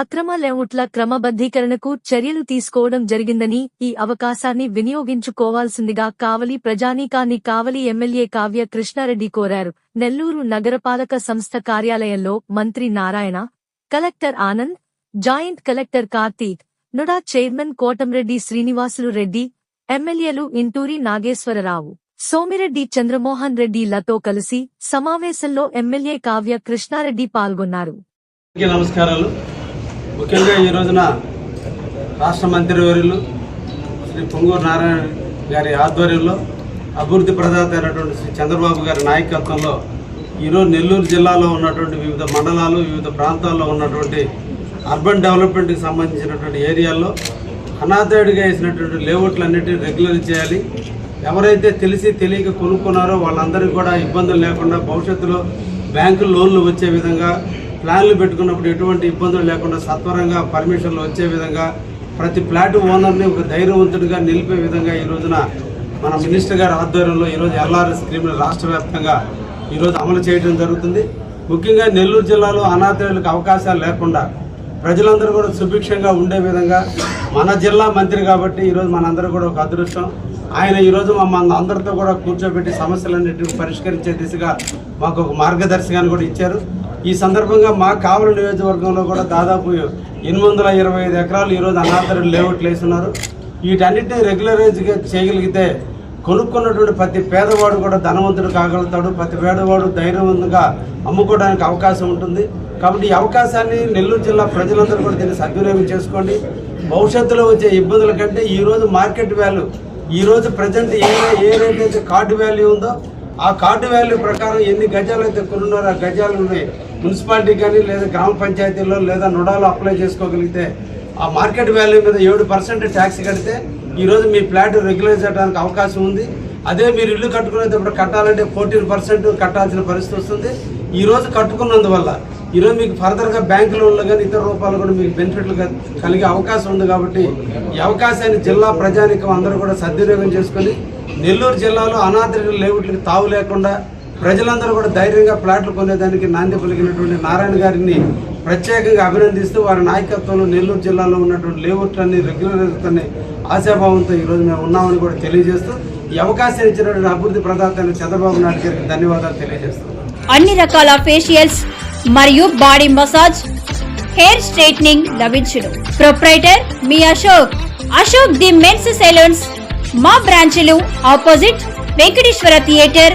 అక్రమ లేఅవుట్ల క్రమబద్ధీకరణకు చర్యలు తీసుకోవడం జరిగిందని ఈ అవకాశాన్ని వినియోగించుకోవాల్సిందిగా కావలి ప్రజానీకాన్ని కావలి ఎమ్మెల్యే కావ్య కృష్ణారెడ్డి కోరారు. నెల్లూరు నగరపాలక సంస్థ కార్యాలయంలో మంత్రి Narayana collector Anand joint collector Karthik NUDA chairman Kotamreddy Srinivasulu Reddy ఎమ్మెల్యేలు ఇంటూరి నాగేశ్వరరావు సోమిరెడ్డి చంద్రమోహన్ రెడ్డి లతో కలిసి సమావేశంలో ఎమ్మెల్యే కావ్య కృష్ణారెడ్డి పాల్గొన్నారు. నమస్కారాలు. ముఖ్యంగా ఈ రోజున రాష్ట్ర మంత్రివర్యులు శ్రీ పొంగూరు నారాయణ గారి ఆధ్వర్యంలో అభివృద్ధి ప్రదాత అయినటువంటి శ్రీ చంద్రబాబు గారి నాయకత్వంలో ఈరోజు నెల్లూరు జిల్లాలో ఉన్నటువంటి వివిధ మండలాలు వివిధ ప్రాంతాల్లో ఉన్నటువంటి అర్బన్ డెవలప్మెంట్కి సంబంధించినటువంటి ఏరియాల్లో అనాథాయుడిగా వేసినటువంటి లేఅవుట్లన్నిటిని రెగ్యులర్ చేయాలి. ఎవరైతే తెలిసి తెలియక కొనుక్కున్నారో వాళ్ళందరికీ కూడా ఇబ్బందులు లేకుండా భవిష్యత్తులో బ్యాంకు లోన్లు వచ్చే విధంగా ప్లాన్లు పెట్టుకున్నప్పుడు ఎటువంటి ఇబ్బందులు లేకుండా సత్వరంగా పర్మిషన్లు వచ్చే విధంగా ప్రతి ఫ్లాట్ ఓనర్ని ఒక ధైర్యవంతుడిగా నిలిపే విధంగా ఈ రోజున మన మినిస్టర్ గారి ఆధ్వర్యంలో ఈరోజు ఎల్ఆర్ఎస్ స్కీమ్ని రాష్ట్ర వ్యాప్తంగా ఈరోజు అమలు చేయడం జరుగుతుంది. ముఖ్యంగా నెల్లూరు జిల్లాలో అనాథులకు అవకాశాలు లేకుండా ప్రజలందరూ కూడా సుభిక్షంగా ఉండే విధంగా మన జిల్లా మంత్రి కాబట్టి ఈరోజు మనందరూ కూడా ఒక అదృష్టం. ఆయన ఈరోజు మమ్మల్ని అందరితో కూడా కూర్చోబెట్టి సమస్యలన్నింటినీ పరిష్కరించే దిశగా మాకు ఒక మార్గదర్శకాన్ని కూడా ఇచ్చారు. ఈ సందర్భంగా మా కావలి నియోజకవర్గంలో కూడా దాదాపు ఎనిమిది వందల ఇరవై ఐదు ఎకరాలు ఈరోజు అనాథరులు లేఅవుట్లు వేస్తున్నారు వీటన్నిటిని రెగ్యులరైజ్గా చేయగలిగితే కొనుక్కున్నటువంటి ప్రతి పేదవాడు కూడా ధనవంతుడు కాగలుగుతాడు. ప్రతి పేదవాడు ధైర్యవంతంగా అమ్ముకోవడానికి అవకాశం ఉంటుంది. కాబట్టి ఈ అవకాశాన్ని నెల్లూరు జిల్లా ప్రజలందరూ కూడా దీన్ని సద్వినియోగం చేసుకోండి. భవిష్యత్తులో వచ్చే ఇబ్బందుల కంటే ఈరోజు మార్కెట్ వాల్యూ ఈ రోజు ప్రజెంట్ ఏ ఏ రేట్ అయితే కార్డు వాల్యూ ఉందో ఆ కార్డు వాల్యూ ప్రకారం ఎన్ని గజాలు అయితే కొనున్నారో ఆ గజాలు మున్సిపాలిటీ కానీ లేదా గ్రామ పంచాయతీల్లో లేదా నుడాలో అప్లై చేసుకోగలిగితే ఆ మార్కెట్ వాల్యూ మీద ఏడు పర్సెంట్ ట్యాక్స్ కడితే ఈరోజు మీ ఫ్లాట్ రెగ్యులైజ్ చేయడానికి అవకాశం ఉంది. అదే మీరు ఇల్లు కట్టుకునేటప్పుడు కట్టాలంటే ఫోర్టీన్ పర్సెంట్ కట్టాల్సిన పరిస్థితి వస్తుంది. ఈ రోజు కట్టుకున్నందువల్ల ఈరోజు మీకు ఫర్దర్గా బ్యాంకు లోన్లు కానీ ఇతర రూపాయలు కూడా మీకు బెనిఫిట్లు కలిగే అవకాశం ఉంది కాబట్టి ఈ అవకాశాన్ని జిల్లా ప్రజానికం అందరూ కూడా సద్వినియోగం చేసుకొని నెల్లూరు జిల్లాలో అనాథరిక లేవుట్లకు తావు లేకుండా ప్రజలందరూ కూడా ధైర్యంగా ప్లాట్లు కొనేదానికి నాంది పలికినటువంటి నారాయణ గారిని ప్రత్యేకంగా అభినందిస్తూ వారి నాయకత్వంలో నెల్లూరు జిల్లాలో ఉన్నటువంటి లేఅవుట్లన్నీ రెగ్యులర్ని ఆశాభావంతో ఈరోజు మేము ఉన్నామని కూడా తెలియజేస్తూ ఈ అవకాశం ఇచ్చినటువంటి అభివృద్ధి ప్రదాత చంద్రబాబు నాయుడు గారికి ధన్యవాదాలు తెలియజేస్తున్నాను అన్ని రకాల ఫేషియల్స్ మరియు బాడీ మసాజ్ హెయిర్ స్ట్రైట్నింగ్ లభించును. Proprietor me Ashok. Ashok the men's salons మా బ్రాంచ్లు opposite Venkateswara theatre